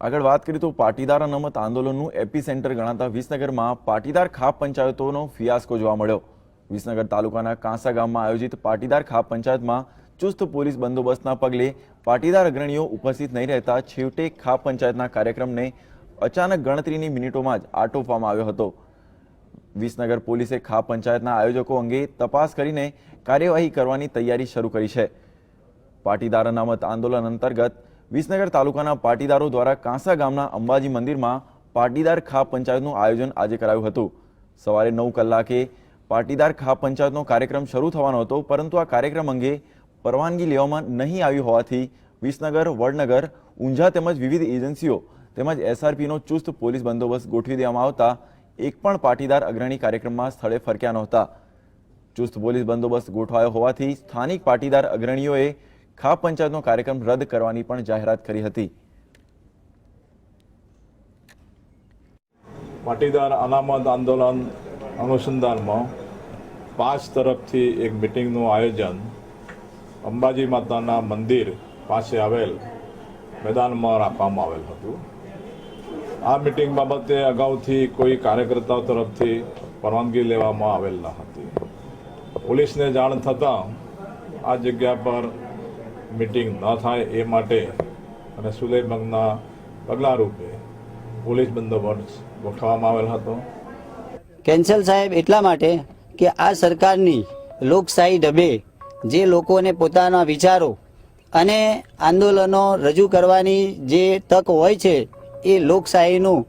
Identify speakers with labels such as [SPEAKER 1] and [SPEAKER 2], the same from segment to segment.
[SPEAKER 1] આગળ વાત કરીએ તો પાટીદાર અનામત આંદોલનનું એપી સેન્ટર ગણાતા વિસનગરમાં પાટીદાર ખાપ પંચાયતોનો ફિયાસ્કો જોવા મળ્યો. વિસનગર તાલુકાના કાંસા ગામમાં આયોજિત પાટીદાર ખાપ પંચાયતમાં ચુસ્ત પોલીસ બંદોબસ્તના પગલે પાટીદાર અગ્રણીઓ ઉપસ્થિત નહીં રહેતા છેવટે ખાપ પંચાયતના કાર્યક્રમને અચાનક ગણતરીની મિનિટોમાં જ આટોપવામાં આવ્યો હતો. વિસનગર પોલીસે ખાપ પંચાયતના આયોજકો અંગે તપાસ કરીને કાર્યવાહી કરવાની તૈયારી શરૂ કરી છે. પાટીદાર અનામત આંદોલન અંતર્ગત વિસનગર તાલુકાના પાટીદારો દ્વારા કાંસા ગામના અંબાજી મંદિરમાં પાટીદાર ખા પંચાયતનું આયોજન આજે કરાયું હતું. સવારે નવ કલાકે પાટીદાર ખા પંચાયતનો કાર્યક્રમ શરૂ થવાનો હતો, પરંતુ આ કાર્યક્રમ અંગે પરવાનગી લેવામાં નહીં આવી હોવાથી વિસનગર, વડનગર, ઊંઝા તેમજ વિવિધ એજન્સીઓ તેમજ એસઆરપીનો ચુસ્ત પોલીસ બંદોબસ્ત ગોઠવી દેવામાં આવતા એક પણ પાટીદાર અગ્રણી કાર્યક્રમમાં સ્થળે ફરક્યા નહોતા. ચુસ્ત પોલીસ બંદોબસ્ત ગોઠવાયો હોવાથી સ્થાનિક પાટીદાર અગ્રણીઓએ ખાપ પંચાયતનો કાર્યક્રમ રદ કરવાની પણ જાહેરાત કરી હતી.
[SPEAKER 2] પાટીદાર અનામત આંદોલન અનુસંધાનમાં પાંચ તરફથી એક મિટિંગનું આયોજન અંબાજી માતાના મંદિર પાસે આવેલ મેદાનમાં રાખવામાં આવેલ હતું. આ મિટિંગ બાબતે અગાઉથી કોઈ કાર્યકર્તાઓ તરફથી પરવાનગી લેવામાં આવેલ ન હતી. પોલીસને જાણ થતાં આ જગ્યા પર મિટિંગ ન થાય એ માટે અને સુલેમગના પગલાં રૂપે પોલીસ બંદોબસ્ત ગોઠવવામાં આવેલ હતો.
[SPEAKER 3] કેન્સલ સાહેબ, એટલા માટે કે આ સરકારની લોકશાહી ઢબે જે લોકોને પોતાના વિચારો અને આંદોલનો રજૂ કરવાની જે તક હોય છે, એ લોકશાહીનું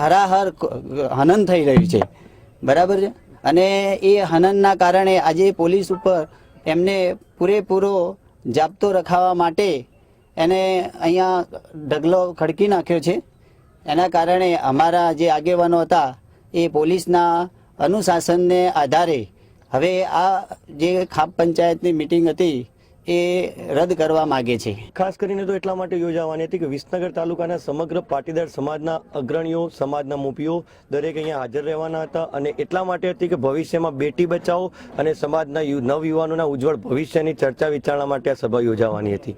[SPEAKER 3] હરાહર હનન થઈ રહ્યું છે. બરાબર છે? અને એ હનનના કારણે આજે પોલીસ ઉપર એમને પૂરેપૂરો જાપ્તો રખાવા માટે એને અહીંયા ઢગલો ખડકી નાખ્યો છે. એના કારણે અમારા જે આગેવાનો હતા, એ પોલીસના અનુશાસનને આધારે હવે આ જે ખાપ પંચાયતની મિટિંગ હતી એ રદ કરવા માગે છે.
[SPEAKER 4] ખાસ કરીને તો એટલા માટે યોજાવાની હતી કે વિસનગર તાલુકાના સમગ્ર પાટીદાર સમાજના અગ્રણીઓ સમાજના મુપીઓ દરેક અહીંયા હાજર રહેવાના હતા અને એટલા માટે હતી કે ભવિષ્યમાં બેટી બચાવો અને સમાજના યુ- નવયુવાનોના ઉજ્જવળ ભવિષ્યની ચર્ચા વિચારણા માટે આ સભા યોજાવાની હતી.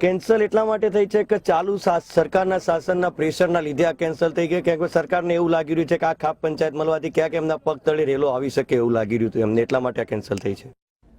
[SPEAKER 4] કેન્સલ એટલા માટે થઈ છે કે ચાલુ શાસ- સરકારના શાસનના પ્રેશરના લીધે આ કેન્સલ થઈ ગયું. ક્યાંક સરકારને એવું લાગી રહ્યું છે કે આ ખાપ પંચાયત મળવાથી ક્યાંક એમના પગ તળે રેલો આવી શકે એવું લાગી રહ્યું હતું એમને. એટલા માટે આ કેન્સલ થઈ છે.